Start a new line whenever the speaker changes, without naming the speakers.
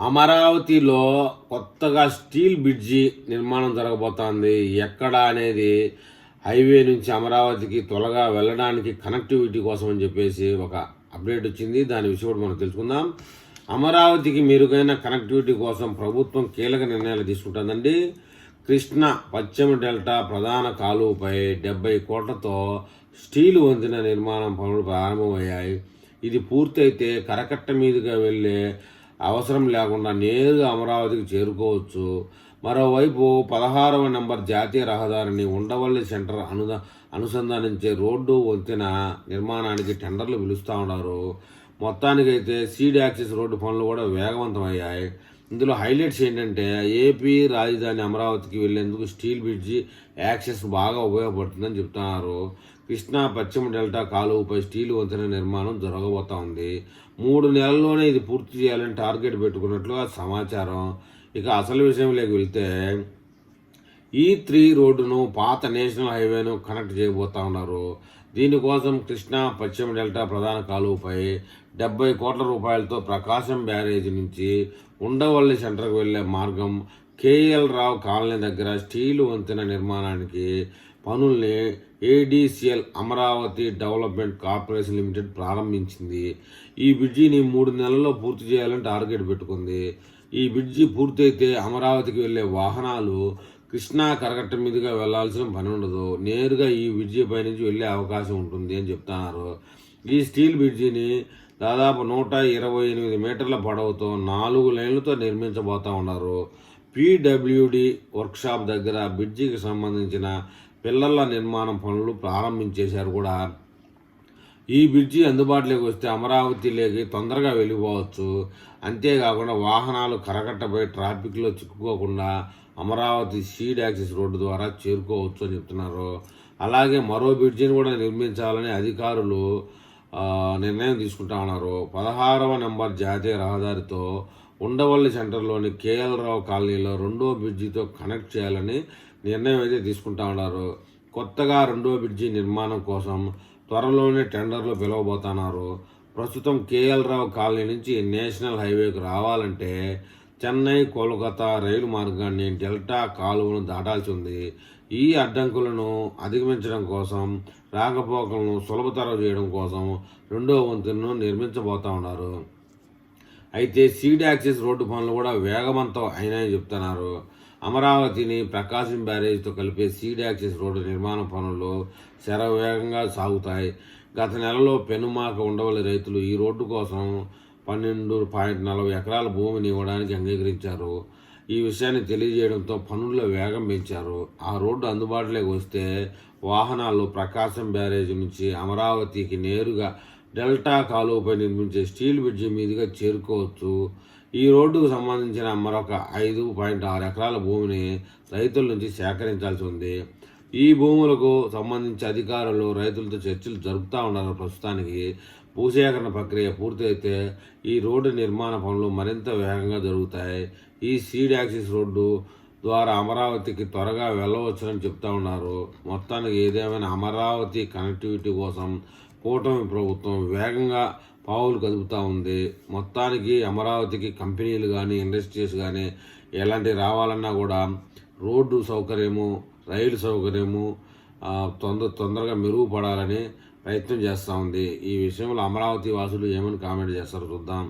అమరావతిలో కొత్తగా steel bridge నిర్మాణం జరగబోతోంది. ఎక్కడ అనేది హైవే నుంచి అమరావతికి త్వరగా వెళ్ళడానికి కనెక్టివిటీ కోసం అని చెప్పేసి ఒక అప్డేట్ వచ్చింది. దాని విషయం కూడా మనం తెలుసుకుందాం. అమరావతికి మెరుగైన కనెక్టివిటీ కోసం ప్రభుత్వం కీలక నిర్ణయాలు తీసుకుంటుందండి. కృష్ణ పశ్చిమ డెల్టా ప్రధాన కాలువపై డెబ్బై కోట్లతో స్టీల్ వంతెన నిర్మాణం పనులు ప్రారంభమయ్యాయి. ఇది పూర్తయితే కరకట్ట మీదుగా వెళ్ళే అవసరం లేకుండా నేరుగా అమరావతికి చేరుకోవచ్చు. మరోవైపు పదహారవ నెంబర్ జాతీయ రహదారిని ఉండవల్లి సెంటర్ అనుద అనుసంధానించే రోడ్డు వంతెన నిర్మాణానికి టెండర్లు పిలుస్తూ ఉన్నారు. మొత్తానికైతే సీడ్ యాక్సిస్ రోడ్డు పనులు కూడా వేగవంతమయ్యాయి. ఇందులో హైలైట్స్ ఏంటంటే ఏపీ రాజధాని అమరావతికి వెళ్ళేందుకు స్టీల్ బ్రిడ్జి యాక్సెస్ బాగా ఉపయోగపడుతుందని చెప్తున్నారు. కృష్ణా పశ్చిమ డెల్టా కాలువపై స్టీల్ వంతెన నిర్మాణం జరగబోతా ఉంది. మూడు నెలల్లోనే ఇది పూర్తి చేయాలని టార్గెట్ పెట్టుకున్నట్లుగా సమాచారం. ఇక అసలు విషయంలోకి వెళ్తే ఈ త్రీ రోడ్డును పాత నేషనల్ హైవేను కనెక్ట్ చేయబోతా ఉన్నారు. దీనికోసం కృష్ణా పశ్చిమ డెల్టా ప్రధాన కాలువపై డెబ్బై కోట్ల రూపాయలతో ప్రకాశం బ్యారేజీ నుంచి ఉండవల్లి సెంటర్కు వెళ్ళే మార్గం కేఎల్ రావు కాలనీ దగ్గర స్టీలు వంతెన నిర్మాణానికి పనుల్ని ADCL Amaravati development corporation limited ప్రారంభించింది. ఈ బ్రిడ్జిని మూడు నెలల్లో పూర్తి చేయాలని టార్గెట్ పెట్టుకుంది. ఈ బ్రిడ్జి పూర్తయితే అమరావతికి వెళ్ళే వాహనాలు కృష్ణా కరకట్ట మీదుగా వెళ్ళాల్సిన పని ఉండదు. నేరుగా ఈ బ్రిడ్జి పై నుంచి వెళ్ళే అవకాశం ఉంటుంది అని చెప్తున్నారు. ఈ స్టీల్ బ్రిడ్జిని దాదాపు నూట ఇరవై ఎనిమిది మీటర్ల పొడవుతో నాలుగు లైన్లతో నిర్మించబోతూ ఉన్నారు. పీడబ్ల్యూడి వర్క్షాప్ దగ్గర బ్రిడ్జికి సంబంధించిన పిల్లల నిర్మాణం పనులు ప్రారంభించేశారు కూడా. ఈ బ్రిడ్జి అందుబాటులోకి వస్తే అమరావతిలోకి తొందరగా వెళ్ళిపోవచ్చు. అంతేకాకుండా వాహనాలు కరకట్టపై ట్రాఫిక్లో చిక్కుకోకుండా అమరావతి సీడ్ యాక్సిస్ రోడ్డు ద్వారా చేరుకోవచ్చు అని చెప్తున్నారు. అలాగే మరో బ్రిడ్జిని కూడా నిర్మించాలని అధికారులు నిర్ణయం తీసుకుంటా ఉన్నారు పదహారవ నెంబర్ జాతీయ రహదారితో ఉండవల్లి సెంటర్లోని కేఎల్ రావు కాలనీలో రెండో బ్రిడ్జితో కనెక్ట్ చేయాలని నిర్ణయం అయితే తీసుకుంటా ఉన్నారు కొత్తగా రెండో బ్రిడ్జి నిర్మాణం కోసం త్వరలోనే టెండర్లు పిలవబోతున్నారు. ప్రస్తుతం కేఎల్ రావు కాలనీ నుంచి నేషనల్ హైవేకు రావాలంటే చెన్నై కోల్కతా రైలు మార్గాన్ని డెల్టా కాలువను దాటాల్సి ఉంది. ఈ అడ్డంకులను అధిగమించడం కోసం రాకపోకలను సులభతరం చేయడం కోసం రెండో వంతెనను నిర్మించబోతా ఉన్నారు. అయితే సీడ్ యాక్సిస్ రోడ్డు పనులు కూడా వేగవంతం అయినాయని చెప్తున్నారు. అమరావతిని ప్రకాశం బ్యారేజ్తో కలిపే సీడ్ యాక్సిస్ రోడ్డు నిర్మాణ పనులు శరవేగంగా సాగుతాయి. గత నెలలో పెనుమాక ఉండవల్లి రైతులు ఈ రోడ్డు కోసం పన్నెండు పాయింట్ నలభై ఎకరాల భూమిని ఇవ్వడానికి అంగీకరించారు. ఈ విషయాన్ని తెలియజేయడంతో పనుల్లో వేగం పెంచారు. ఆ రోడ్డు అందుబాటులోకి వస్తే వాహనాలు ప్రకాశం బ్యారేజ్ నుంచి అమరావతికి నేరుగా డెల్టా కాలువపై నిర్మించే స్టీల్ బ్రిడ్జి మీదుగా చేరుకోవచ్చు. ఈ రోడ్డుకు సంబంధించిన మరొక ఐదు పాయింట్ ఆరు ఎకరాల భూమిని రైతుల నుంచి సేకరించాల్సి ఉంది. ఈ భూములకు సంబంధించి అధికారులు రైతులతో చర్చలు జరుపుతూ ఉన్నారు ప్రస్తుతానికి భూసేకరణ ప్రక్రియ పూర్తయితే ఈ రోడ్డు నిర్మాణ పనులు మరింత వేగంగా జరుగుతాయి. ఈ సీడ్ యాక్సిస్ రోడ్డు ద్వారా అమరావతికి త్వరగా వెళ్ళవచ్చునని చెప్తా ఉన్నారు. మొత్తానికి ఏదేమైనా అమరావతి కనెక్టివిటీ కోసం కూటమి ప్రభుత్వం వేగంగా పావులు కదుపుతూ ఉంది. మొత్తానికి అమరావతికి కంపెనీలు కానీ ఇండస్ట్రీస్ కానీ ఎలాంటి రావాలన్నా కూడా రోడ్డు సౌకర్యము రైలు సౌకర్యము తొందర తొందరగా మెరుగుపడాలని ప్రయత్నం చేస్తూ ఉంది. ఈ విషయంలో అమరావతి వాసులు ఏమని కామెంట్ చేస్తారో చూద్దాం.